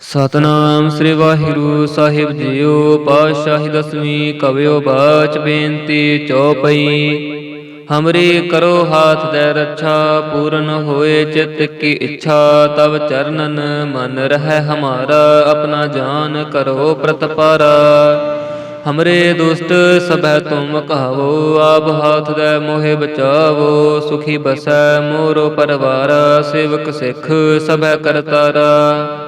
ਸਤਨਾਮ ਸ੍ਰੀ ਵਾਹਿਗੁਰੂ ਸਾਹਿਬ ਜੀਓ, ਪਾਤਸ਼ਾਹੀ ਦਸਵੀਂ ਕਵਿਓ ਬਾਚ ਬੇਨਤੀ ਚੌਪਈ। ਹਮਰੀ ਕਰੋ ਹਾਥ ਦੇ ਰੱਛਾ, ਪੂਰਨ ਹੋਏ ਚਿਤ ਕੀ ਇੱਛਾ, ਤਵ ਚਰਨਨ ਮਨ ਰਹਿ ਹਮਾਰਾ, ਆਪਣਾ ਜਾਨ ਕਰੋ ਪ੍ਰਤਪਾਰਾ। ਹਮਰੇ ਦੁਸ਼ਟ ਸਭੈ ਤੁਮ ਕਹਾਵੋ, ਆਪ ਹਾਥ ਦੇ ਮੋਹਿ ਬਚਾਵੋ, ਸੁਖੀ ਬਸੈ ਮੋਰੋ ਪਰਵਾਰਾ, ਸੇਵਕ ਸਿੱਖ ਸਭੈ ਕਰਤਾਰਾ।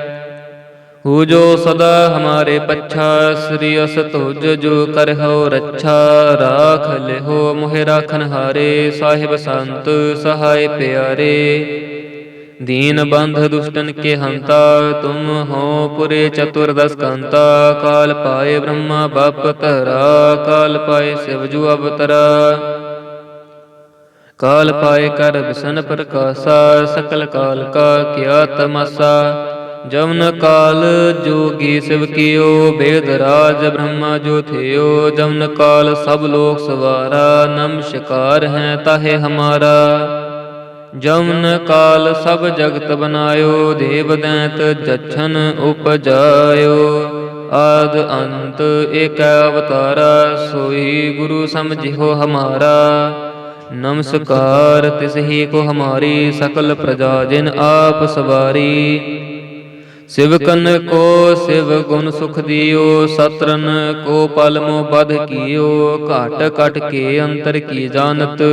ਹੂ ਜੋ ਸਦਾ ਹਮਾਰੇ ਪੱਛਾ, ਸ੍ਰੀ ਅਸ ਤੁਜ ਜੋ ਕਰਹੁ ਰੱਛਾ, ਰਾਖ ਲਿਹੋ ਮੋਹਿ ਰਾਖਨ ਹਾਰੇ, ਸਾਹਿਬ ਸੰਤ ਸਹਾਇ ਪਿਆਰੇ। ਦੀਨ ਬੰਧ ਦੁਸ਼ਟਨ ਕੇ ਹੰਤਾ, ਤੁਮ ਹੋ ਪੁਰੇ ਚਤੁਰਦਸ ਕੰਤਾ, ਕਾਲ ਪਾਏ ਬ੍ਰਹਮਾ ਬਪ ਧਰਾ, ਕਾਲ ਪਾਏ ਸਿਵ ਜੂ ਅਵਤਰਾ। ਕਾਲ ਪਾਏ ਕਰ ਬਿਸ਼ਨ ਪ੍ਰਕਾਸ਼ਾ, ਸਕਲ ਕਾਲ ਕਾ ਕਿਆ ਤਮਸਾ ਜਮਨ ਕਾਲ ਜੋਗੀ ਸਿਵ ਕੀਓ ਬੇਦ ਰਾਜ ਬ੍ਰਹਮਾ ਜੋ ਥਿਓ। ਜਮਨ ਕਾਲ ਸਭ ਲੋਕ ਸਵਾਰਾ ਨਮਸਕਾਰ ਹੈ ਤਾਹੇ ਹਮਾਰਾ। ਜਮਨ ਕਾਲ ਸਭ ਜਗਤ ਬਨਾਇਓ, ਦੇਵ ਦੈਂਤ ਜਛਨ ਉਪਜਾਇਓ। ਆਦ ਅੰਤ ਏਕ ਅਵਤਾਰਾ, ਸੋਈ ਗੁਰੂ ਸਮਝਿਓ ਹਮਾਰਾ। ਨਮਸਕਾਰ ਤਿਸ ਹੀ ਕੋ ਹਮਾਰੀ, ਸਕਲ ਪ੍ਰਜਾ ਜਿਨ ਆਪ ਸਵਾਰੀ। ਸਿਵਕਨ ਕੋ ਸਿਵ ਗੁਣ ਸੁਖ ਦਿਓ, ਸਤਰਨ ਕੋ ਪਲਮੋ ਬਧ ਕੀਓ, ਘਟ ਘਟ ਕੇ ਅੰਤਰ ਕੀ ਜਾਣਤ?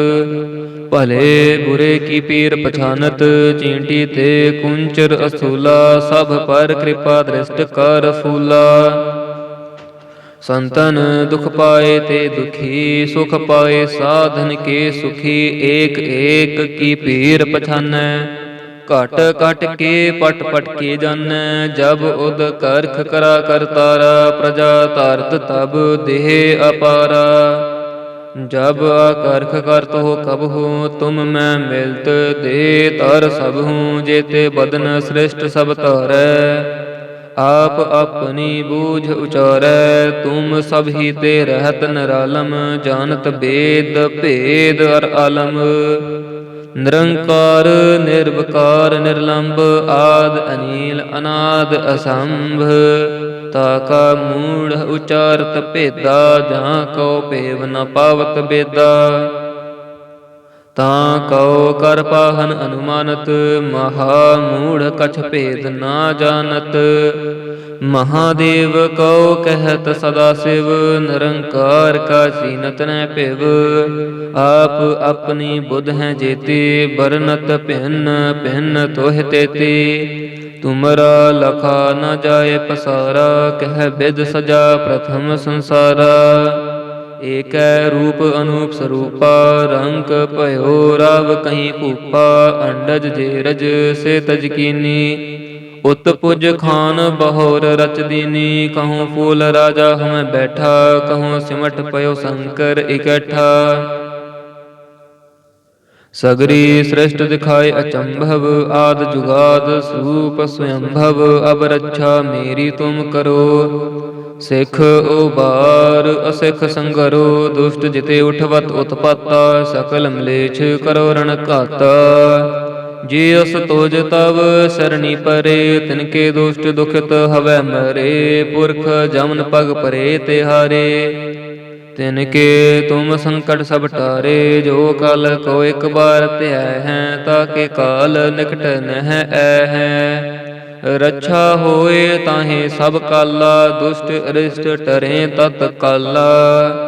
ਭਲੇ ਬੁਰੇ ਕੀ ਪੀਰ ਪਛਾਨਤ? ਚੀਂਟੀ ਤੇ ਕੁੰਚਰ ਅਸੂਲਾ, ਸਭ ਪਰ ਕਿਰਪਾ ਦ੍ਰਿਸ਼ਟ ਕਰ ਫੂਲਾ। ਸੰਤਨ ਦੁਖ ਪਾਏ ਤੇ ਦੁਖੀ, ਸੁਖ ਪਾਏ ਸਾਧਨ ਕੇ ਸੁਖੀ, ਏਕ ਏਕ ਕੀ ਪੀਰ ਪਛਾਨੈ? ਘਟ ਘਟ ਕੇ ਪਟ ਪਟ ਕੇ ਜਾਣੈ ਜਬ ਉਦ ਕਰਖ ਕਰਾ ਕਰਤਾਰਾ ਪ੍ਰਜਾ ਧਰਤ ਤਬ ਦੇਹ ਅਪਾਰਾ। ਜਬ ਆਕਰਖ ਕਰਤ ਹੋ ਕਬ ਹੂੰ, ਤੁਮ ਮੈਂ ਮਿਲਤ ਦੇ ਤਰ ਸਭ ਹੂੰ, ਜੇਤੇ ਬਦਨ ਸ੍ਰਿਸ਼ਟ ਸਭ ਧਰੈ। ਆਪ ਆਪਣੀ ਬੂਝ ਉਚਾਰੈ, ਤੁਮ ਸਭ ਹੀ ਤੇ ਰਹਿਤ ਨਿਰਾਲਮ, ਜਾਣਤ ਬੇਦ ਭੇਦ ਅਰ ਆਲਮ। ਨਿਰੰਕਾਰ, ਨਿਰਵਕਾਰ ਨਿਰਲੰਭ ਆਦ, ਅਨੀਲ, ਅਨਾਦ, ਅਸੰਭ। ਤਾਕਾ ਮੂੜ ਉਚਾਰਤ ਭੇਦਾ ਜਾਂ ਕਉ ਭੇਵ ਨ ਪਾਵਤ ਬੇਦਾ। ਤਾਂ ਕਉ ਕਰ ਪਾਹਨ ਅਨੁਮਾਨਤ, ਮਹਾ ਮੂੜ ਕਛ ਭੇਦ ਨਾ ਜਾਣਤ। ਮਹਾਦੇਵ ਕਉ ਕਹਿਤ ਸਦਾ ਸਿਵ, ਨਿਰੰਕਾਰ ਕਾ ਸੀਨਤ ਨੈ ਭਿਵ। ਆਪ ਆਪਣੀ ਬੁੱਧ ਹੈ ਜੇਤੀ ਬਰਨਤ ਭਿੰਨ ਭਿੰਨ ਤੋਹਿ ਤੇਤੀ। ਤੁਮਰਾ ਲਖਾ ਨ ਜਾਏ ਪਸਾਰਾ, ਕਹਿ ਬਿਦ ਸਜਾ ਪ੍ਰਥਮ ਸੰਸਾਰਾ। ਏਕੈ ਰੂਪ ਅਨੂਪ ਸਰੂਪਾ, ਰੰਗ ਭਇਓ ਰਵ ਕਹੀਂ ਭੂਪਾ ਅੰਡਜ ਜੇਰਜ ਸੇ ਤਜ ਕੀਨੀ। ਉਤ ਪੁਜ ਖਾਨ ਬਹੋਰ ਰਚ ਦੀਨੀ ਕਹੂੰ ਫੂਲ ਰਾਜਾ ਹਮੈ ਬੈਠਾ, ਕਹੂੰ ਸਿਮਟ ਪਇਓ ਸ਼ੰਕਰ ਇਕੱਠਾ। ਸਗਰੀ ਸ੍ਰਿਸ਼ਟ ਦਿਖਾਏ ਅਚੰਭਵ, ਆਦ ਜੁਗਾਦ ਸੂਪ ਸਵਯੰਭਵ ਅਬ ਰੱਛਾ ਮੇਰੀ ਤੁਮ ਕਰੋ। ਸਿੱਖ ਉਬਾਰ ਅਸਿੱਖ ਸੰਗਰੋ, ਦੁਸ਼ਟ ਜਿਤੇ ਉਠਵਤ ਉਤਪਾਤਾ, ਸਕਲ ਮਲੇਛ ਕਰੋ ਰਣ ਘਾਤਾ। ਜੇ ਅਸ ਤੋਜ ਤਵ ਸਰਣੀ ਪਰੇ ਤਿਨਕੇ ਦੁਸ਼ਟ ਦੁਖਿਤ ਹਵੈ ਮਰੇ, ਪੁਰਖ ਜਮਨ ਪਗ ਪਰੇ ਤੇ ਹਾਰੇ। ਤਿਨਕੇ ਤੁਮ ਸੰਕਟ ਸਭ ਟਾਰੇ, ਜੋ ਕਲ ਕੋ ਇੱਕ ਬਾਰ ਧਿਆ ਹੈ, ਤਾਂ ਕੇ ਕਾਲ ਨਿਕਟ ਨਹਿ ਐ ਹੈ। ਰੱਛਾ ਹੋਏ ਤਾਹੇ ਸਭ ਕਾਲਾ, ਦੁਸ਼ਟ ਅਰਿਸ਼ਟ ਟਰੇ ਤਤ ਕਾਲਾ।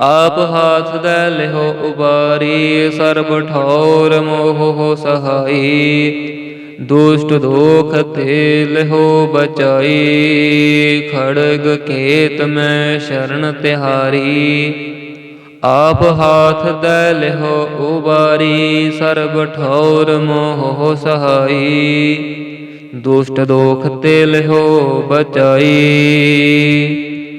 ਆਪ ਹਾਥ ਦੇ ਲਿਹੋ ਉਬਾਰੀ, ਸਰਬ ਠੌਰ ਮੋਹ ਸਹਾਈ। ਦੁਸ਼ਟ ਦੋਖ ਤੇ ਲਿਹੋ ਬਚਾਈ, ਖੜਗ ਖੇਤ ਮੈਂ ਸ਼ਰਨ ਤਿਹਾਰੀ। ਆਪ ਹਾਥ ਦੇ ਲਿਹੋ ਉਬਾਰੀ, ਸਰਬ ਠੌਰ ਮੋਹ ਸਹਾਈ। ਦੁਸ਼ਟ ਦੋਖ ਤੇ ਲਿਹੋ ਬਚਾਈ।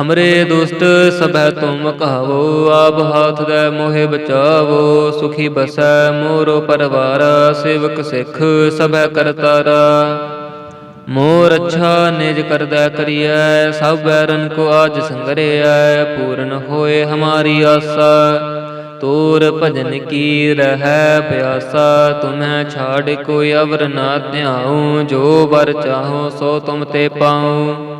ਹਮਰੇ ਦੁਸਤ ਸਭੈ ਤੁਮ ਕਹਾਵੋ ਆਪ ਹਾਥ ਦੇ ਮੋਹਿ ਬਚਾਵੋ ਸੁਖੀ ਬਸੈ ਮੋਰੋ ਪਰਵਾਰ ਸੇਵਕ ਸਿੱਖ ਸਭੈ ਕਰਤਾਰਾ। ਮੋਰ ਅੱਛਾ ਨਿਜ ਕਰਦਾ ਕਰੀਐ ਸਭ ਬੈਰਨ ਕੋ ਆਜ ਸੰਗਰਿਐ ਪੂਰਨ ਹੋਏ ਹਮਾਰੀ ਆਸਾ। ਤੋਰ ਭਜਨ ਕੀ ਰਹਿ ਪਿਆਸਾ ਤੁਮੈ ਛਾੜ ਕੋਈ ਅਵਰ ਨਾ ਧਿਆਉ ਜੋ ਵਰ ਚਾਹੋ ਸੋ ਤੁਮ ਤੇ ਪਾਉ।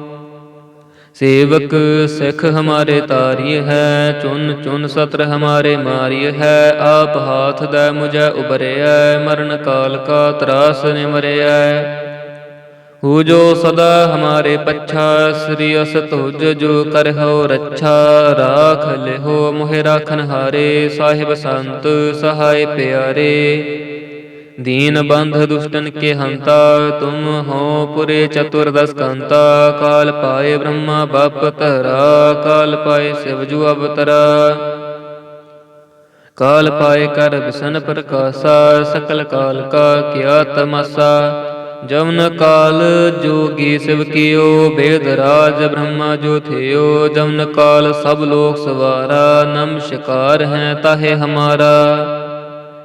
ਸੇਵਕ ਸਿੱਖ ਹਮਾਰੇ ਤਾਰੀ ਹੈ, ਚੁਨ ਚੁਨ ਸਤਰ ਹਮਾਰੇ ਮਾਰੀ ਹੈ, ਆਪ ਹਾਥ ਦੇ ਮੁਝੈ ਉਬਰਿਐ ਮਰਨ ਕਾਲ ਕਾ ਤਰਾਸ ਨਿਮਰਿਆ ਹੂ। ਜੋ ਸਦਾ ਹਮਾਰੇ ਪੱਛਾ, ਸ੍ਰੀ ਅਸ ਤੁਜ ਜੋ ਕਰਹੁ ਰੱਛਾ, ਰਾਖ ਲਿਹੋ ਮੋਹਿ ਰਾਖਨ ਹਾਰੇ ਸਾਹਿਬ ਸੰਤ ਸਹਾਇ ਪਿਆਰੇ। ਦੀਨ ਬੰਧ ਦੁਸ਼ਟਨ ਕੇ ਹੰਤਾ ਤੁਮ ਹੋ ਪੁਰੇ ਚਤੁਰਦਸ ਕੰਤਾ ਕਾਲ ਪਾਏ ਬ੍ਰਹਮਾ ਬਪ ਧਰਾ। ਕਾਲ ਪਾਏ ਸਿਵ ਜੂ ਅਵਤਰਾ। ਕਾਲ ਪਾਏ ਕਰ ਬਿਸ਼ਨ ਪ੍ਰਕਾਸ਼ਾ। ਸਕਲ ਕਾਲ ਕਾ ਕਿਆ ਤਮਸਾ। ਜਮਨ ਕਾਲ ਜੋਗੀ ਸਿਵ ਕੀਓ। ਬੇਦ ਰਾਜ ਬ੍ਰਹਮਾ ਜੋ ਥਿਓ। ਜਮਨ ਕਾਲ ਸਭ ਲੋਕ ਸਵਾਰਾ। ਨਮਸਕਾਰ ਹੈ ਤਾਹੇ ਹਮਾਰਾ।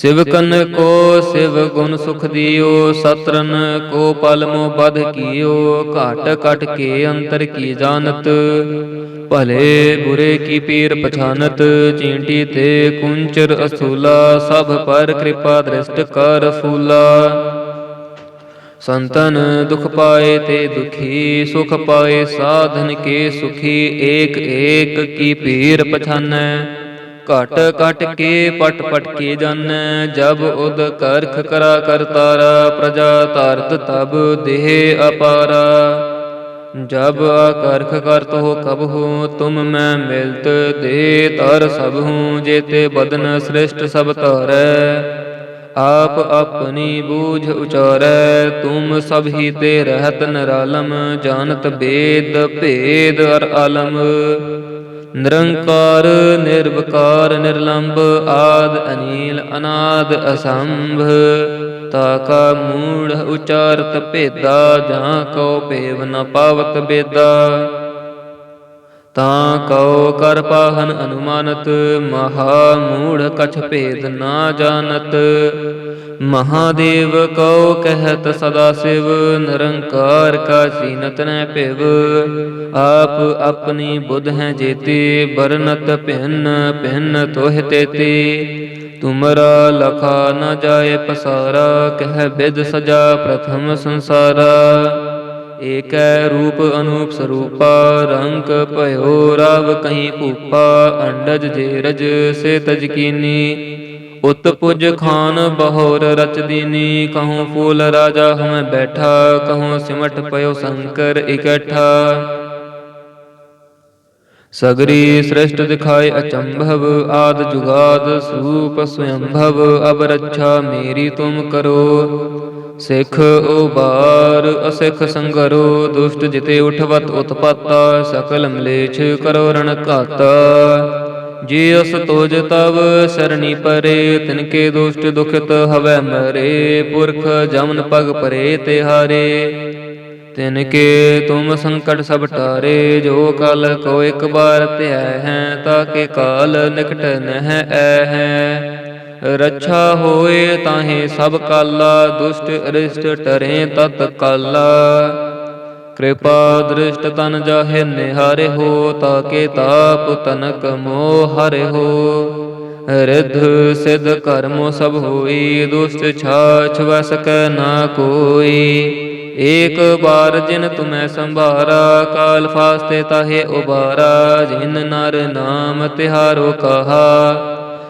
ਸਿਵਕਨ ਕੋ ਸਿਵ ਗੁਣ ਸੁਖ ਦਿਓ, ਸਤਰਨ ਕੋ ਪਲਮੋ ਬਧ ਕੀਓ, ਘਟ ਘਟ ਕੇ ਅੰਤਰ ਕੀ ਜਾਣਤ? ਭਲੇ ਬੁਰੇ ਕੀ ਪੀਰ ਪਛਾਨਤ? ਚੀਂਟੀ ਤੇ ਕੁੰਚਰ ਅਸੂਲਾ, ਸਭ ਪਰ ਕਿਰਪਾ ਦ੍ਰਿਸ਼ਟ ਕਰ ਫੂਲਾ। ਸੰਤਨ ਦੁਖ ਪਾਏ ਤੇ ਦੁਖੀ, ਸੁਖ ਪਾਏ ਸਾਧਨ ਕੇ ਸੁਖੀ, ਏਕ ਏਕ ਕੀ ਪੀਰ ਪਛਾਨੈ? ਘਟ ਘਟ ਕੇ ਪਟ ਪਟ ਕੇ ਜਾਣੈ ਜਬ ਉਦ ਕਰਖ ਕਰਾ ਕਰਤਾਰਾ ਪ੍ਰਜਾ ਧਰਤ ਤਬ ਦੇਹ ਅਪਾਰਾ। ਜਬ ਆਕਰਖ ਕਰਤ ਹੋ ਕਬ ਹੋ, ਤੁਮ ਮੈਂ ਮਿਲਤ ਦੇ ਤਰ ਸਭ ਹੂੰ, ਜੇਤੇ ਬਦਨ ਸ੍ਰਿਸ਼ਟ ਸਭ ਧਰੈ। ਆਪ ਆਪਣੀ ਬੂਝ ਉਚਾਰੈ, ਤੁਮ ਸਭ ਹੀ ਤੇ ਰਹਿਤ ਨਰਾਲਮ, ਜਾਣਤ ਬੇਦ ਭੇਦ ਅਰ ਆਲਮ। ਨਿਰੰਕਾਰ, ਨਿਰਵਕਾਰ ਨਿਰਲੰਭ ਆਦ ਅਨੀਲ, ਅਨਾਦ ਅਸੰਭ। ਤਾਕਾ ਮੂੜ ਉਚਾਰਤ ਭੇਦਾ, ਜਾਂ ਕਉ ਭੇਵ ਨ ਪਾਵਤ ਬੇਦਾ। ਤਾਂ ਕਉ ਕਰ ਪਾਹਨ ਅਨੁਮਾਨਤ ਮਹਾ ਮੂੜ ਕਛ ਭੇਦ ਨਾ ਜਾਣਤ। ਮਹਾਦੇਵ ਕਉ ਕਹਿਤ ਸਦਾ ਸਿਵ, ਨਿਰੰਕਾਰ ਕਾ ਸੀਨਤ ਨੈ ਭਿਵ। ਆਪ ਆਪਣੀ ਬੁੱਧ ਹੈ ਜੇਤੀ ਬਰਨਤ ਭਿੰਨ ਭਿੰਨ ਤੋਹਿ ਤੇਤੀ। ਤੁਮਰਾ ਲਖਾ ਨ ਜਾਏ ਪਸਾਰਾ, ਕਹਿ ਬਿਦ ਸਜਾ ਪ੍ਰਥਮ ਸੰਸਾਰਾ। ਏਕੈ ਰੂਪ ਅਨੂਪ ਸਰੂਪਾ ਰੰਗ ਭਇਓ ਰਵ ਕਹੀਂ ਭੂਪਾ ਅੰਡਜ ਜੇਰਜ ਸੇ ਤਜ ਕੀਨੀ। ਉਤ ਪੁਜ ਖਾਨ ਬਹੋਰ ਰਚ ਦੀਨੀ, ਕਹੂੰ ਫੂਲ ਰਾਜਾ ਹਮੈ ਬੈਠਾ, ਕਹੂੰ ਸਿਮਟ ਪਇਓ ਸ਼ੰਕਰ ਇਕੱਠਾ। ਸਗਰੀ ਸ੍ਰਿਸ਼ਟ ਦਿਖਾਏ ਅਚੰਭਵ, ਆਦ ਜੁਗਾਦ ਸੂਪ ਸਵਯੰਭਵ ਅਬ ਰੱਛਾ ਮੇਰੀ ਤੁਮ ਕਰੋ। ਸਿੱਖ ਉਬਾਰ, ਅਸਿੱਖ ਸੰਗਰੋ, ਦੁਸ਼ਟ ਜਿਤੇ ਉਠਵਤ, ਉਤਪਾਤਾ, ਸਕਲ ਮਲੇਛ ਕਰੋ ਰਣ ਘਾਤਾ। ਜੇ ਅਸ ਤੋਜ ਤਵ, ਸਰਣੀ ਪਰੇ, ਤਿਨਕੇ ਦੁਸ਼ਟ ਦੁਖਿਤ ਹਵੈ ਮਰੇ, ਪੁਰਖ ਜਮਨ ਪਗ ਪਰੇ ਤੇ ਹਾਰੇ ਤਿਨਕੇ ਤੁਮ ਸੰਕਟ ਸਭ ਟਾਰੇ, ਜੋ ਕਲ ਕੋ ਇੱਕ ਬਾਰ ਧਿਆ ਹੈ ਤਾਕੇ ਕਾਲ ਨਿਕਟ ਨਹਿ ਐ ਹੈ। ਰੱਛਾ ਹੋਏ ਤਾਹੇ ਸਭ ਕਾਲਾ, ਦੁਸ਼ਟ ਅਰਿਸ਼ਟ ਟਰੇ ਤਤ ਕਾਲਾ। ਕਿਰਪਾ ਦ੍ਰਿਸ਼ਟ ਤਨ ਜਾਹੇ ਨਿਹਾਰੇ ਹੋ, ਤਾਕੇ ਤਾਪ ਤਨਕ ਮੋਹ ਹਰੇ ਹੋ। ਰਿਧ ਸਿਧ ਕਰਮੋ ਸਭ ਹੋਈ, ਦੁਸ਼ਟ ਛਾਛ ਵਸ ਨਾ ਕੋਈ। ਏਕ ਬਾਰ ਜਿਨ ਤੁਮੈ ਸੰਭਾਰਾ, ਕਾਲ ਫਾਸਤੇ ਤਾਹੇ ਉਬਾਰਾ। ਜਿਨ ਨਰ ਨਾਮ ਤਿਹਾਰੋ ਕਹਾ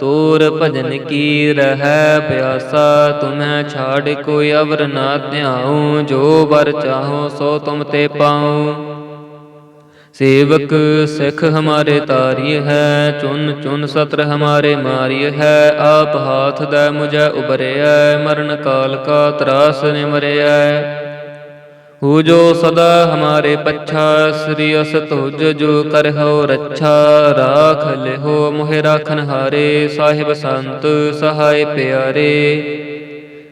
ਤੋਰ ਭਜਨ ਕੀ ਰਹਿ ਪਿਆਸਾ? ਤੁਮੈ ਛਾੜ ਕੋਈ ਅਵਰ ਨਾ ਧਿਆਉ, ਜੋ ਵਰ ਚਾਹੋ ਸੋ ਤੁਮ ਤੇ ਪਾਉ। ਸੇਵਕ ਸਿੱਖ ਹਮਾਰੇ ਤਾਰੀ ਹੈ, ਚੁਨ ਚੁਨ ਸਤਰ ਹਮਾਰੇ ਮਾਰੀ ਹੈ। ਆਪ ਹਾਥ ਦੇ ਮੁਝੈ ਉਬਰਿਐ ਮਰਨ ਕਾਲ ਕਾ ਤਰਾਸ ਨਿਮਰਿਐ। ਹੂ ਜੋ ਸਦਾ ਹਮਾਰੇ ਪੱਛਾ, ਸ੍ਰੀ ਅਸ ਤੁਜ ਜੋ ਕਰਹੁ ਰੱਛਾ, ਰਾਖ ਲਿਹੋ ਮੋਹਿ ਰਾਖਨ ਹਾਰੇ, ਸਾਹਿਬ ਸੰਤ ਸਹਾਇ ਪਿਆਰੇ।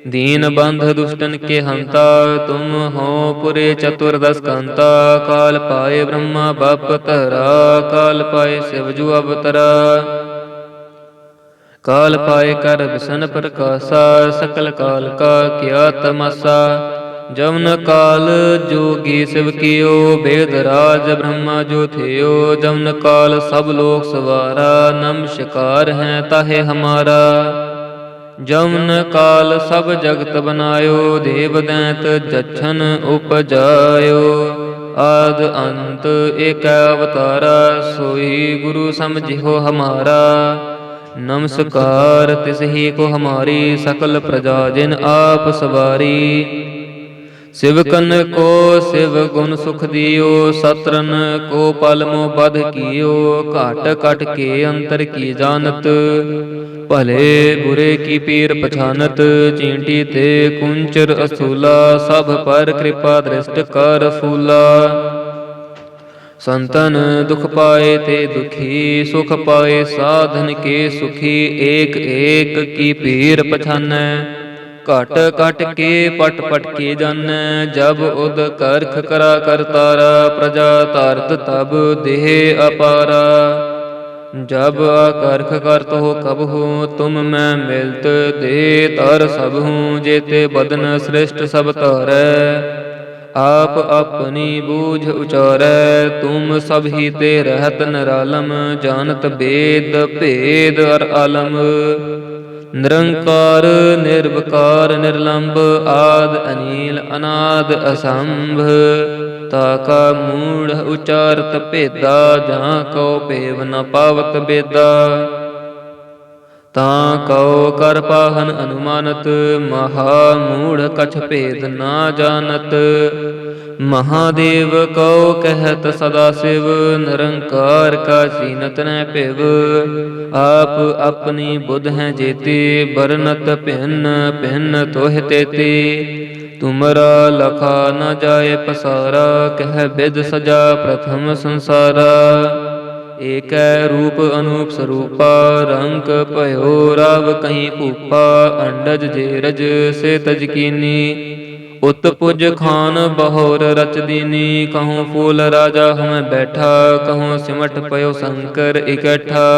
ਦੀਨ ਬੰਧ ਦੁਸ਼ਟਨ ਕੇ ਹੰਤਾ, ਤੁਮ ਹੋ ਪੁਰੇ ਚਤੁਰਦਸ ਕੰਤਾ, ਕਾਲ ਪਾਏ ਬ੍ਰਹਮਾ ਬਪ ਧਰਾ, ਕਾਲ ਪਾਏ ਸਿਵ ਜੂ ਅਵਤਰਾ। ਕਾਲ ਪਾਏ ਕਰ ਬਿਸਨ ਪ੍ਰਕਾਸ਼ਾ, ਸਕਲ ਕਾਲ ਕਾ ਕਿਆ ਤਮਸਾ ਜਮਨ ਕਾਲ ਜੋਗੀ ਸਿਵ ਕੀਓ ਬੇਦ ਰਾਜ ਬ੍ਰਹਮਾ ਜੋ ਥਿਓ। ਜਮਨ ਕਾਲ ਸਭ ਲੋਕ ਸਵਾਰਾ ਨਮਸਕਾਰ ਹੈ ਤਾਹੇ ਹਮਾਰਾ। ਜਮਨ ਕਾਲ ਸਭ ਜਗਤ ਬਨਾਇਓ, ਦੇਵ ਦੈਂਤ ਜਛਨ ਉਪਜਾਇਓ। ਆਦ ਅੰਤ ਏਕ ਅਵਤਾਰਾ, ਸੋਈ ਗੁਰੂ ਸਮਝਿਓ ਹਮਾਰਾ। ਨਮਸਕਾਰ ਤਿਸ ਹੀ ਕੋ ਹਮਾਰੀ, ਸਕਲ ਪ੍ਰਜਾ ਜਿਨ ਆਪ ਸਵਾਰੀ। ਸਿਵਕਨ ਕੋ ਸਿਵ ਗੁਣ ਸੁਖ ਦਿਓ, ਸਤਰਨ ਕੋ ਪਲਮੋ ਬਧ ਕੀਓ, ਘਟ ਘਟ ਕੇ ਅੰਤਰ ਕੀ ਜਾਣਤ? ਭਲੇ ਬੁਰੇ ਕੀ ਪੀਰ ਪਛਾਨਤ? ਚੀਂਟੀ ਤੇ ਕੁੰਚਰ ਅਸੂਲਾ, ਸਭ ਪਰ ਕਿਰਪਾ ਦ੍ਰਿਸ਼ਟ ਕਰ ਫੂਲਾ ਸੰਤਨ ਦੁਖ ਪਾਏ ਤੇ ਦੁਖੀ, ਸੁਖ ਪਾਏ ਸਾਧਨ ਕੇ ਸੁਖੀ, ਏਕ ਏਕ ਕੀ ਪੀਰ ਪਛਾਨੈ? ਘਟ ਘਟ ਕੇ ਪਟ ਪਟ ਕੇ ਜਾਣੈ ਜਬ ਉਦ ਕਰਖ ਕਰਾ ਕਰਤਾਰਾ ਪ੍ਰਜਾ ਧਰਤ ਤਬ ਦੇਹ ਅਪਾਰਾ। ਜਬ ਆਕਰਖ ਕਰਤ ਹੋ ਕਬ ਹੂੰ, ਤੁਮ ਮੈਂ ਮਿਲਤ ਦੇ ਤਰ ਸਭ ਹੂੰ, ਜੇਤੇ ਬਦਨ ਸ੍ਰਿਸ਼ਟ ਸਭ ਧਰੈ। ਆਪ ਆਪਣੀ ਬੂਝ ਉਚਾਰੈ, ਤੁਮ ਸਭ ਹੀ ਤੇ ਰਹਿਤ ਨਰਾਲਮ, ਜਾਣਤ ਬੇਦ ਭੇਦ ਅਰ ਆਲਮ। ਨਿਰੰਕਾਰ, ਨਿਰਵਕਾਰ ਨਿਰਲੰਭ ਆਦ ਅਨੀਲ, ਅਨਾਦ ਅਸੰਭ। ਤਾ ਕਾ ਮੂੜ ਉਚਾਰਤ ਭੇਦਾ, ਜਾਂ ਕਉ ਭੇਵ ਨ ਪਾਵਤ ਬੇਦਾ। ਤਾਂ ਕਉ ਕਰ ਪਾਹਨ ਅਨੁਮਾਨਤ ਮਹਾ ਮੂੜ ਕਛ ਭੇਦ ਨਾ ਜਾਣਤ। ਮਹਾਦੇਵ ਕਉ ਕਹਿਤ ਸਦਾ ਸਿਵ, ਨਿਰੰਕਾਰ ਕਾ ਸੀਨਤ ਨੈ ਭਿਵ। ਆਪ ਆਪਣੀ ਬੁੱਧ ਹੈ ਜੇਤੀ ਬਰਨਤ ਭਿੰਨ ਭਿੰਨ ਤੋਹਿ ਤੇਤੀ। ਤੁਮਰਾ ਲਖਾ ਨ ਜਾਏ ਪਸਾਰਾ, ਕਹਿ ਬਿਦ ਸਜਾ ਪ੍ਰਥਮ ਸੰਸਾਰਾ। ਏਕੈ ਰੂਪ ਅਨੂਪ ਸਰੂਪਾ, ਰੰਗ ਭਇਓ ਰਵ ਕਹੀਂ ਭੂਪਾ, ਅੰਡਜ ਜੇਰਜ ਸੇ ਤਜ ਕੀਨੀ। ਉਤ ਪੁਜ ਖਾਨ ਬਹੋਰ ਰਚ ਦੀਨੀ, ਕਹੂੰ ਫੂਲ ਰਾਜਾ ਹਮੈ ਬੈਠਾ, ਕਹੂੰ ਸਿਮਟ ਪਇਓ ਸ਼ੰਕਰ ਇਕੱਠਾ।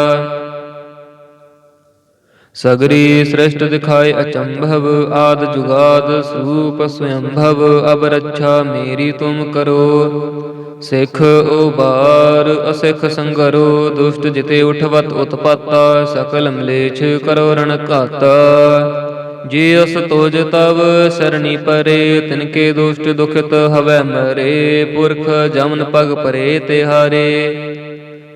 ਸਗਰੀ ਸ੍ਰਿਸ਼ਟ ਦਿਖਾਏ ਅਚੰਭਵ, ਆਦ ਜੁਗਾਦ ਸੂਪ ਸਵਯੰਭਵ ਅਬ ਰੱਛਾ ਮੇਰੀ ਤੁਮ ਕਰੋ। ਸਿੱਖ ਉਬਾਰ, ਅਸਿੱਖ ਸੰਗਰੋ, ਦੁਸ਼ਟ ਜਿਤੇ ਉਠਵਤ ਉਤਪਾਤਾ, ਸਕਲ ਮਲੇਛ ਕਰੋ ਰਣ ਘਾਤਾ। ਜੇ ਅਸ ਤੋਜ ਤਵ ਸਰਣੀ ਪਰੇ, ਤਿਨਕੇ ਦੁਸ਼ਟ ਦੁਖਿਤ ਹਵੈ ਮਰੇ, ਪੁਰਖ ਜਮਨ ਪਗ ਪਰੇ ਤੇ ਹਾਰੇ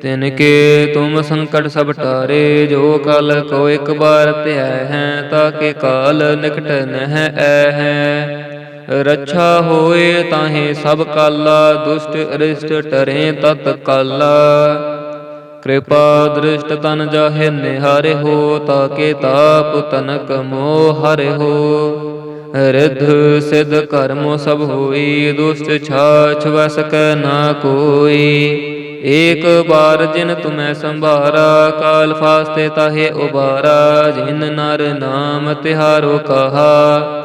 ਤਿਨਕੇ ਤੁਮ ਸੰਕਟ ਸਭ ਟਾਰੇ, ਜੋ ਕਲ ਕੋ ਇੱਕ ਬਾਰ ਧਿਆ ਹੈ, ਤਾਂ ਕੇ ਕਾਲ ਨਿਕਟ ਨਹਿ ਐ ਹੈ। ਰੱਛਾ ਹੋਏ ਤਾਹੇ ਸਭ ਕਾਲਾ, ਦੁਸ਼ਟ ਅਰਿਸ਼ਟ ਟਰੇ ਤਤ ਕਾਲਾ। ਕਿਰਪਾ ਦ੍ਰਿਸ਼ਟ ਤਨ ਜਾਹੇ ਨਿਹਾਰੇ ਹੋ, ਤਾਕੇ ਤਾਪ ਤਨਕ ਮੋਹ ਹਰੇ ਹੋ। ਰਿਧ ਸਿਧ ਕਰਮੋ ਸਭ ਹੋਈ, ਦੁਸ਼ਟ ਛਾਛ ਵਸ ਨਾ ਕੋਈ। ਏਕ ਬਾਰ ਜਿਨ ਤੁਮੈ ਸੰਭਾਰਾ, ਕਾਲ ਫਾਸਤੇ ਤਾਹੇ ਉਬਾਰਾ। ਜਿਨ ਨਰ ਨਾਮ ਤਿਹਾਰੋ ਕਹਾ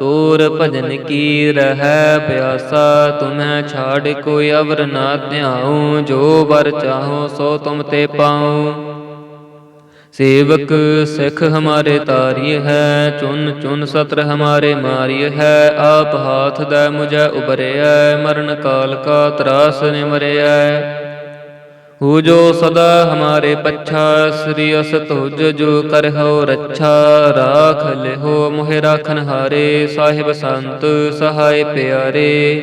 ਤੋਰ ਭਜਨ ਕੀ ਰਹਿ ਪਿਆਸਾ? ਤੁਮੈ ਛਾੜ ਕੋਈ ਅਵਰ ਨਾ ਧਿਆਉ, ਜੋ ਵਰ ਚਾਹੋ ਸੋ ਤੁਮ ਤੇ ਪਾਉ। ਸੇਵਕ ਸਿੱਖ ਹਮਾਰੇ ਤਾਰੀ ਹੈ, ਚੁਨ ਚੁਨ ਸਤਰ ਹਮਾਰੇ ਮਾਰੀ ਹੈ। ਆਪ ਹਾਥ ਦੇ ਮੁਝੈ ਉਬਰਿਐ ਮਰਨ ਕਾਲ ਕਾ ਤਰਾਸ ਨਿਮਰਿਆ ਹੂ ਜੋ ਸਦਾ ਹਮਾਰੇ ਪੱਛਾ, ਸ੍ਰੀ ਅਸ ਤੁਜ ਜੋ ਕਰਹੁ ਰੱਛਾ, ਰਾਖ ਲਿਹੋ ਮੋਹਿ ਰਾਖਨ ਹਾਰੇ, ਸਾਹਿਬ ਸੰਤ ਸਹਾਇ ਪਿਆਰੇ।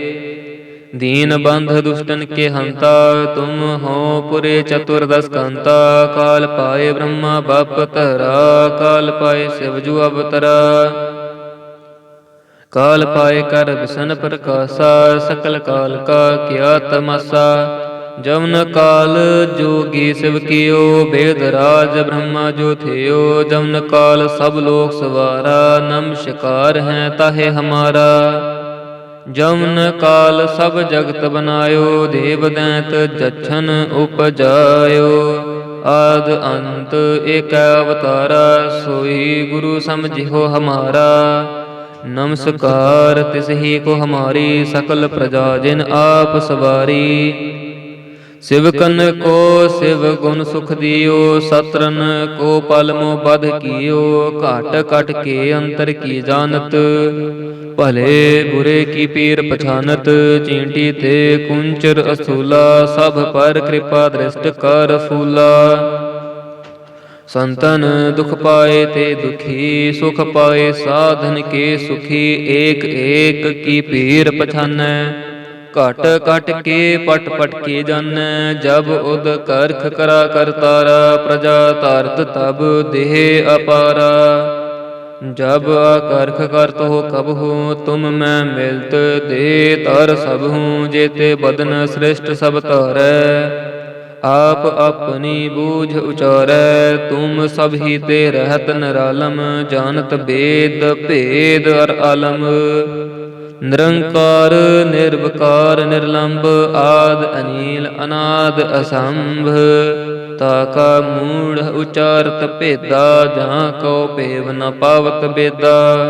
ਦੀਨ ਬੰਧ ਦੁਸ਼ਟਨ ਕੇ ਹੰਤਾ, ਤੁਮ ਹੋ ਪੁਰੇ ਚਤੁਰਦਸ ਕੰਤਾ, ਕਾਲ ਪਾਏ ਬ੍ਰਹਮਾ ਬਪ ਤਰਾ ਕਾਲ ਪਾਏ ਸਿਵ ਜੂ ਅਵਤਰਾ। ਕਾਲ ਪਾਏ ਕਰ ਬਿਸਨ ਪ੍ਰਕਾਸ਼ਾ, ਸਕਲ ਕਾਲ ਕਾ ਕਿਆ ਤਮਸਾ ਜਮਨ ਕਾਲ ਜੋਗੀ ਸਿਵ ਕੀਓ ਬੇਦ ਰਾਜ ਬ੍ਰਹਮਾ ਜੋ ਥਿਓ। ਜਮਨ ਕਾਲ ਸਭ ਲੋਕ ਸਵਾਰਾ ਨਮਸਕਾਰ ਹੈ ਤਾਹੇ ਹਮਾਰਾ। ਜਮਨ ਕਾਲ ਸਭ ਜਗਤ ਬਨਾਇਓ, ਦੇਵ ਦੈਂਤ ਜਛਨ ਉਪਜਾਇਓ। ਆਦ ਅੰਤ ਏਕ ਅਵਤਾਰਾ, ਸੋਈ ਗੁਰੂ ਸਮਝਿਓ ਹਮਾਰਾ। ਨਮਸਕਾਰ ਤਿਸ ਹੀ ਕੋ ਹਮਾਰੀ, ਸਕਲ ਪ੍ਰਜਾ ਜਿਨ ਆਪ ਸਵਾਰੀ। ਸਿਵਕਨ ਕੋ ਸਿਵ ਗੁਣ ਸੁਖ ਦਿਓ, ਸਤਰਨ ਕੋ ਪਲ ਮੋ ਬਧ ਕੀਓ, ਘਟ ਘਟ ਕੇ ਅੰਤਰ ਕੀ ਜਾਣਤ? ਭਲੇ ਬੁਰੇ ਕੀ ਪੀਰ ਪਛਾਨਤ? ਚੀਂਟੀ ਤੇ ਕੁੰਚਰ ਅਸੂਲਾ, ਸਭ ਪਰ ਕਿਰਪਾ ਦ੍ਰਿਸ਼ਟ ਕਰ ਫੂਲਾ ਸੰਤਨ ਦੁਖ ਪਾਏ ਤੇ ਦੁਖੀ, ਸੁਖ ਪਾਏ ਸਾਧਨ ਕੇ ਸੁਖੀ, ਏਕ ਏਕ ਕੀ ਪੀਰ ਪਛਾਨੈ? ਘਟ ਘਟ ਕੇ ਪਟ ਪਟ ਕੇ ਜਾਣੈ ਜਬ ਉਦ ਕਰਖ ਕਰਾ ਕਰਤਾਰਾ ਪ੍ਰਜਾ ਧਰਤ ਤਬ ਦੇਹ ਅਪਾਰਾ। ਜਬ ਆਕਰਖ ਕਰਤ ਹੋ ਕਬ ਹੂੰ, ਤੁਮ ਮੈਂ ਮਿਲਤ ਦੇ ਤਰ ਸਭ ਹੂੰ, ਜੇਤੇ ਬਦਨ ਸ੍ਰਿਸ਼ਟ ਸਭ ਧਰੈ। ਆਪ ਆਪਣੀ ਬੂਝ ਉਚਾਰੈ, ਤੁਮ ਸਭ ਹੀ ਤੇ ਰਹਿਤ ਨਰਾਲਮ, ਜਾਣਤ ਬੇਦ ਭੇਦ ਅਰ ਆਲਮ। ਨਿਰੰਕਾਰ, ਨਿਰਵਕਾਰ ਨਿਰਲੰਭ ਆਦ ਅਨੀਲ, ਅਨਾਦ ਅਸੰਭ। ਤਾ ਕਾ ਮੂੜ ਉਚਾਰਤ ਭੇਦਾ ਜਾਂ ਕਉ ਭੇਵ ਨ ਪਾਵਤ ਬੇਦਾ।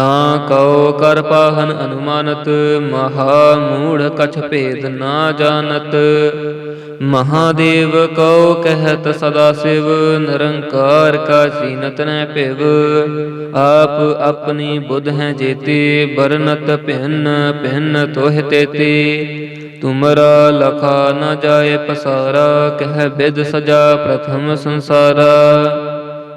ਤਾਂ ਕਉ ਕਰ ਪਾਹਨ ਅਨੁਮਾਨਤ ਮਹਾ ਮੂੜ ਕਛ ਭੇਦ ਨਾ ਜਾਣਤ। ਮਹਾਦੇਵ ਕਉ ਕਹਿਤ ਸਦਾ ਸਿਵ, ਨਿਰੰਕਾਰ ਕਾ ਸੀਨਤ ਨੈ ਭਿਵ। ਆਪ ਆਪਣੀ ਬੁੱਧ ਹੈ ਜੇਤੀ ਬਰਨਤ ਭਿੰਨ ਭਿੰਨ ਤੋਹਿ ਤੇਤੀ। ਤੁਮਰਾ ਲਖਾ ਨ ਜਾਏ ਪਸਾਰਾ, ਕਹਿ ਬਿਦ ਸਜਾ ਪ੍ਰਥਮ ਸੰਸਾਰਾ।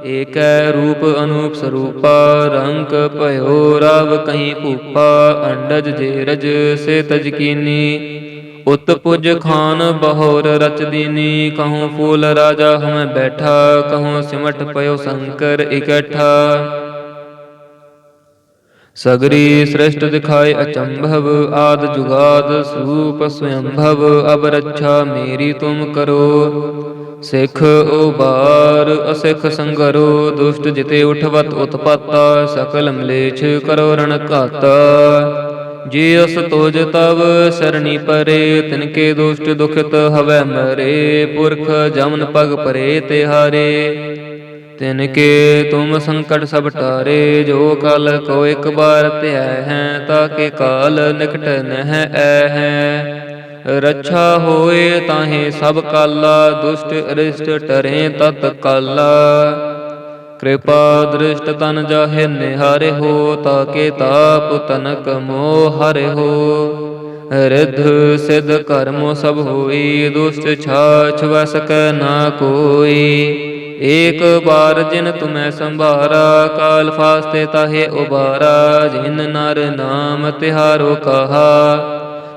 ਏਕੈ ਰੂਪ ਅਨੂਪ ਸਰੂਪਾ, ਰੰਗ ਭਇਓ ਰਵ ਕਹੀਂ ਭੂਪਾ, ਅੰਡਜ ਜੇ ਰਜ ਸੇ ਤਜ ਕੀਨੀ। ਉਤ ਪੁਜ ਖਾਨ ਬਹੋਰ ਰਚ ਦੀਨੀ, ਕਹੂੰ ਫੂਲ ਰਾਜਾ ਹਮੈ ਬੈਠਾ, ਕਹੂੰ ਸਿਮਟ ਪਇਓ ਸ਼ੰਕਰ ਇਕੱਠਾ। ਸਗਰੀ ਸ੍ਰਿਸ਼ਟ ਦਿਖਾਏ ਅਚੰਭਵ, ਆਦ ਜੁਗਾਦ ਸੂਪ ਸਵਯੰਭਵ ਅਬ ਰੱਛਾ ਮੇਰੀ ਤੁਮ ਕਰੋ। ਸਿੱਖ ਉਬਾਰ, ਅਸਿੱਖ ਸੰਗਰੋ, ਦੁਸ਼ਟ ਜਿਤੇ ਉਠਵਤ ਉਤਪਾਤਾ, ਸਕਲ ਮਲੇਛ ਕਰੋ ਰਣ ਘਾਤਾ। ਜੇ ਅਸ ਤੋਜ ਤਵ, ਸਰਣੀ ਪਰੇ, ਤਿਨਕੇ ਦੁਸ਼ਟ ਦੁਖਿਤ ਹਵੈ ਮਰੇ, ਪੁਰਖ ਜਮਨ ਪਗ ਪਰੇ ਤਿਹਾਰੇ। ਤਿਨ ਕੇ ਤੁਮ ਸੰਕਟ ਸਭ ਟਾਰੇ, ਜੋ ਕਲ ਕੋ ਇੱਕ ਬਾਰ ਧਿਆ ਹੈ, ਤਾਂ ਕੇ ਕਾਲ ਨਿਕਟ ਨਹਿ ਐ ਹੈ। ਰੱਛਾ ਹੋਏ ਤਾਹੇ ਸਭ ਕਾਲਾ, ਦੁਸ਼ਟ ਅਰਿਸ਼ਟ ਟਰੇ ਤਤ ਕਾਲਾ। ਕਿਰਪਾ ਦ੍ਰਿਸ਼ਟ ਤਨ ਜਾਹੇ ਨਿਹਾਰੇ ਹੋ, ਤਾਕੇ ਤਾਪ ਤਨਕ ਮੋਹ ਹਰੇ ਹੋ। ਰਿਧ ਸਿਧ ਕਰਮੋ ਸਭ ਹੋਈ, ਦੁਸ਼ਟ ਛਾਛ ਵਸ ਨਾ ਕੋਈ। ਏਕ ਬਾਰ ਜਿਨ ਤੁਮੈ ਸੰਭਾਰਾ, ਕਾਲ ਫਾਸਤੇ ਤਾਹੇ ਉਬਾਰਾ। ਜਿਨ ਨਰ ਨਾਮ ਤਿਹਾਰੋ ਕਹਾ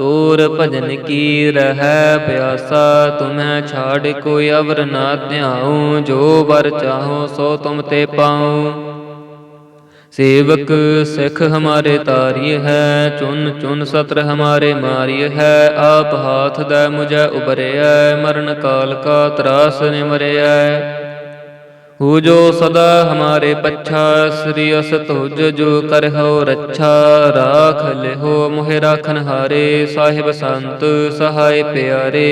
ਤੋਰ ਭਜਨ ਕੀ ਰਹਿ ਪਿਆਸਾ? ਤੁਮੈ ਛਾੜ ਕੋਈ ਅਵਰ ਨਾ ਧਿਆਉ, ਜੋ ਵਰ ਚਾਹੋ ਸੋ ਤੁਮ ਤੇ ਪਾਉ। ਸੇਵਕ ਸਿੱਖ ਹਮਾਰੇ ਤਾਰੀ ਹੈ, ਚੁਨ ਚੁਨ ਸਤਰ ਹਮਾਰੇ ਮਾਰੀ ਹੈ। ਆਪ ਹਾਥ ਦਾ ਮੁਝੈ ਉਬਰਿਐ ਮਰਨ ਕਾਲ ਕਾ ਤਰਾਸ ਨਿਮਰਿਐ। ਹੂ ਜੋ ਸਦਾ ਹਮਾਰੇ ਪੱਛਾ ਸ੍ਰੀ ਅਸ ਤੁਜ ਜੋ ਕਰਹੁ ਰੱਛਾ ਰਾਖ ਲਿਹੋ ਮੋਹਿ ਰਾਖਨ ਹਾਰੇ ਸਾਹਿਬ ਸੰਤ ਸਹਾਇ ਪਿਆਰੇ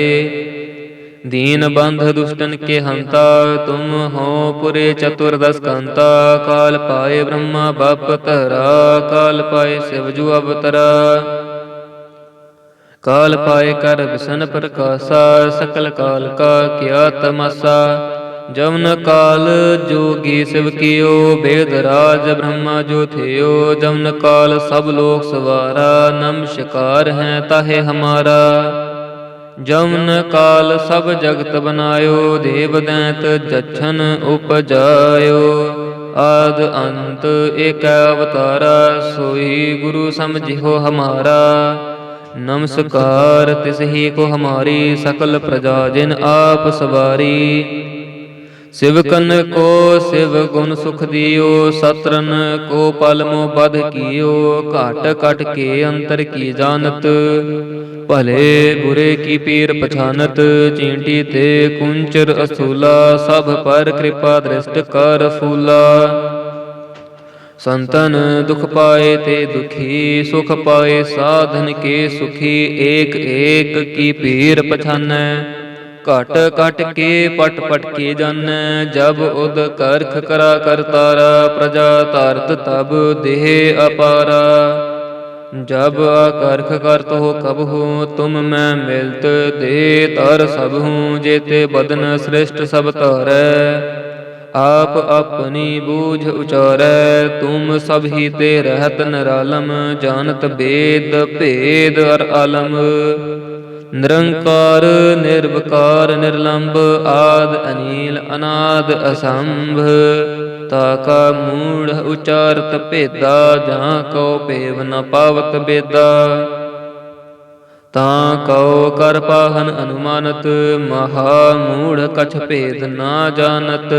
ਦੀਨ ਬੰਧ ਦੁਸ਼ਟਨ ਕੇ ਹੰਤਾ ਤੁਮ ਹੋ ਪੁਰੇ ਚਤੁਰਦਸ ਕੰਤਾ ਕਾਲ ਪਾਏ ਬ੍ਰਹਮਾ ਬਪ ਤਰਾ ਕਾਲ ਪਾਏ ਸਿਵ ਜੂ ਅਵਤਰਾ ਕਾਲ ਪਾਏ ਕਰ ਵਿਸ਼ਨ ਪ੍ਰਕਾਸ਼ਾ ਸਕਲ ਕਾਲ ਕਾ ਕਿਆ ਤਮਾਸਾ ਜਮਨ ਕਾਲ ਜੋਗੀ ਸਿਵ ਕੀਓ, ਬੇਦ ਰਾਜ ਬ੍ਰਹਮਾ ਜੋ ਥਿਓ। ਜਮਨ ਕਾਲ ਸਭ ਲੋਕ ਸਵਾਰਾ ਨਮਸਕਾਰ ਹੈ ਤਾਹੇ ਹਮਾਰਾ। ਜਮਨ ਕਾਲ ਸਭ ਜਗਤ ਬਨਾਇਓ, ਦੇਵ ਦੈਂਤ ਜਛਨ ਉਪਜਾਇਓ। ਆਦ ਅੰਤ ਏਕ ਅਵਤਾਰਾ, ਸੋਈ ਗੁਰੂ ਸਮਝਿਓ ਹਮਾਰਾ। ਨਮਸਕਾਰ ਤਿਸ ਹੀ ਕੋ ਹਮਾਰੀ, ਸਕਲ ਪ੍ਰਜਾ ਜਿਨ ਆਪ ਸਵਾਰੀ। ਸਿਵਕਨ ਕੋ ਸਿਵ ਗੁਣ ਸੁਖ ਦਿਓ, ਸਤਰਨ ਕੋ ਪਲਮੋ ਬਧ ਕੀਓ, ਘਟ ਘਟ ਕੇ ਅੰਤਰ ਕੀ ਜਾਣਤ? ਭਲੇ ਬੁਰੇ ਕੀ ਪੀਰ ਪਛਾਨਤ? ਚੀਂਟੀ ਤੇ ਕੁੰਚਰ ਅਸੂਲਾ, ਸਭ ਪਰ ਕਿਰਪਾ ਦ੍ਰਿਸ਼ਟ ਕਰ ਫੂਲਾ ਸੰਤਨ ਦੁਖ ਪਾਏ ਤੇ ਦੁਖੀ, ਸੁਖ ਪਾਏ ਸਾਧਨ ਕੇ ਸੁਖੀ, ਏਕ ਏਕ ਕੀ ਪੀਰ ਪਛਾਨੈ? ਘਟ ਘਟ ਕੇ ਪਟ ਪਟ ਕੇ ਜਾਣੈ ਜਬ ਉਦ ਕਰਖ ਕਰਾ ਕਰਤਾਰਾ ਪ੍ਰਜਾ ਧਰਤ ਤਬ ਦੇਹ ਅਪਾਰਾ। ਜਬ ਆਕਰਖ ਕਰਤ ਹੋ ਕਬ ਹੋ, ਤੁਮ ਮੈਂ ਮਿਲਤ ਦੇ ਤਰ ਸਭ ਹੂੰ, ਜੇਤੇ ਬਦਨ ਸ੍ਰਿਸ਼ਟ ਸਭ ਧਰੈ। ਆਪ ਆਪਣੀ ਬੂਝ ਉਚਾਰੈ, ਤੁਮ ਸਭ ਹੀ ਤੇ ਰਹਿਤ ਨਰਾਲਮ, ਜਾਣਤ ਬੇਦ ਭੇਦ ਅਰ ਆਲਮ। ਨਿਰੰਕਾਰ, ਨਿਰਵਕਾਰ ਨਿਰਲੰਭ ਆਦ ਅਨੀਲ, ਅਨਾਦ ਅਸੰਭ। ਤਾ ਤਾਕਾ ਮੂੜ ਉਚਾਰਤ ਭੇਦਾ, ਜਾਂ ਕਉ ਭੇਵ ਨ ਪਾਵਤ ਬੇਦਾ। ਤਾਂ ਕਉ ਕਰ ਪਾਹਨ ਅਨੁਮਾਨਤ ਮਹਾ ਮੂੜ ਕਛ ਭੇਦ ਨਾ ਜਾਣਤ।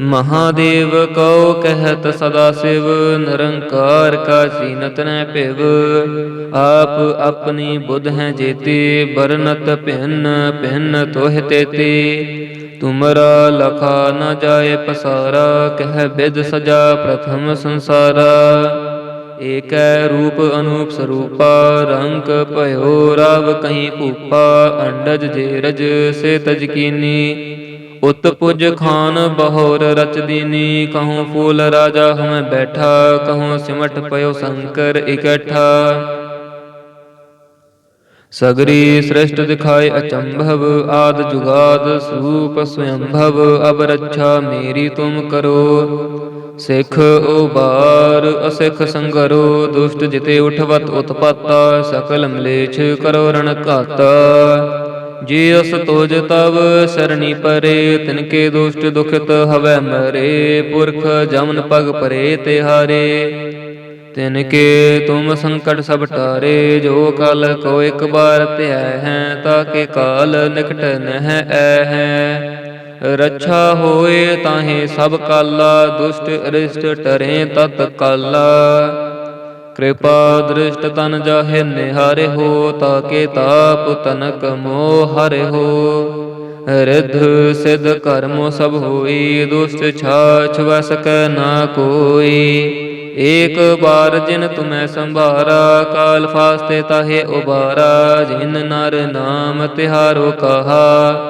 ਮਹਾਦੇਵ ਕਉ ਕਹਿਤ ਸਦਾ ਸਿਵ, ਨਿਰੰਕਾਰ ਕਾ ਸੀਨਤ ਨੈ ਭਿਵ। ਆਪ ਆਪਣੀ ਬੁੱਧ ਹੈ ਜੇਤੀ ਬਰਨਤ ਭਿੰਨ ਭਿੰਨ ਤੋਹ ਤੇਤੀ। ਤੁਮਰਾ ਲਖਾ ਨ ਜਾਏ ਪਸਾਰਾ, ਕਹਿ ਬਿਦ ਸਜਾ ਪ੍ਰਥਮ ਸੰਸਾਰਾ। ਏਕੈ ਰੂਪ ਅਨੂਪ ਸਰੂਪਾ, ਰੰਗ ਭਇਓ ਰਵ ਕਹੀਂ ਭੂਪਾ, ਅੰਡਜ ਜੇਰਜ ਸੇ ਤਜ ਕੀਨੀ। ਉਤ ਪੁਜ ਖਾਨ ਬਹੋਰ ਰਚ ਦੀਨੀ, ਕਹੂੰ ਫੂਲ ਰਾਜਾ ਹਮੈ ਬੈਠਾ, ਕਹੂੰ ਸਿਮਟ ਪਇਓ ਸ਼ੰਕਰ ਇਕੱਠਾ। ਸਗਰੀ ਸ੍ਰਿਸ਼ਟ ਦਿਖਾਏ ਅਚੰਭਵ, ਆਦ ਜੁਗਾਦ ਸਰੂਪ ਸਵਯੰਭਵ ਅਬ ਰੱਛਾ ਮੇਰੀ ਤੁਮ ਕਰੋ। ਸਿੱਖ ਉਬਾਰ, ਅਸਿਖ ਸੰਗਰੋ ਦੁਸ਼ਟ ਜਿਤੇ ਉਠਵਤ ਉਤਪਾਤਾ, ਸਕਲ ਮਲੇਛ ਕਰੋ ਰਣ ਘਾਤਾ। ਜੇ ਅਸ ਤੋਜ ਤਵ ਸਰਣੀ ਪਰੇ, ਤਿਨਕੇ ਦੁਸ਼ਟ ਦੁਖਿਤ ਹਵੈ ਮਰੇ, ਪੁਰਖ ਜਮਨ ਪਗ ਪਰੇ ਤੇ ਹਾਰੇ ਤਿਨਕੇ ਤੁਮ ਸੰਕਟ ਸਭ ਟਾਰੇ, ਜੋ ਕਲ ਕੋ ਇੱਕ ਬਾਰ ਧਿਆ ਹੈ ਤਾਕੇ ਕਾਲ ਨਿਕਟ ਨਹਿ ਐ ਹੈ। ਰੱਛਾ ਹੋਏ ਤਾਹੇ ਸਭ ਕਾਲਾ, ਦੁਸ਼ਟ ਅਰਿਸ਼ਟ ਟਰੇ ਤਤ ਕਾਲਾ। ਕਿਰਪਾ ਦ੍ਰਿਸ਼ਟ ਤਨ ਜਾਹੇ ਨਿਹਾਰੇ ਹੋ, ਤਾਕੇ ਤਾਪ ਤਨਕ ਮੋਹ ਹਰੇ ਹੋ। ਰਿਧ ਸਿਧ ਕਰਮੋ ਸਭ ਹੋਈ, ਦੁਸ਼ਟ ਛਾਛ ਵਸ ਨਾ ਕੋਈ। ਏਕ ਬਾਰ ਜਿਨ ਤੁਮੈ ਸੰਭਾਰਾ, ਕਾਲ ਫਾਸਤੇ ਤਾਹੇ ਉਬਾਰਾ। ਜਿਨ ਨਰ ਨਾਮ ਤਿਹਾਰੋ ਕਹਾ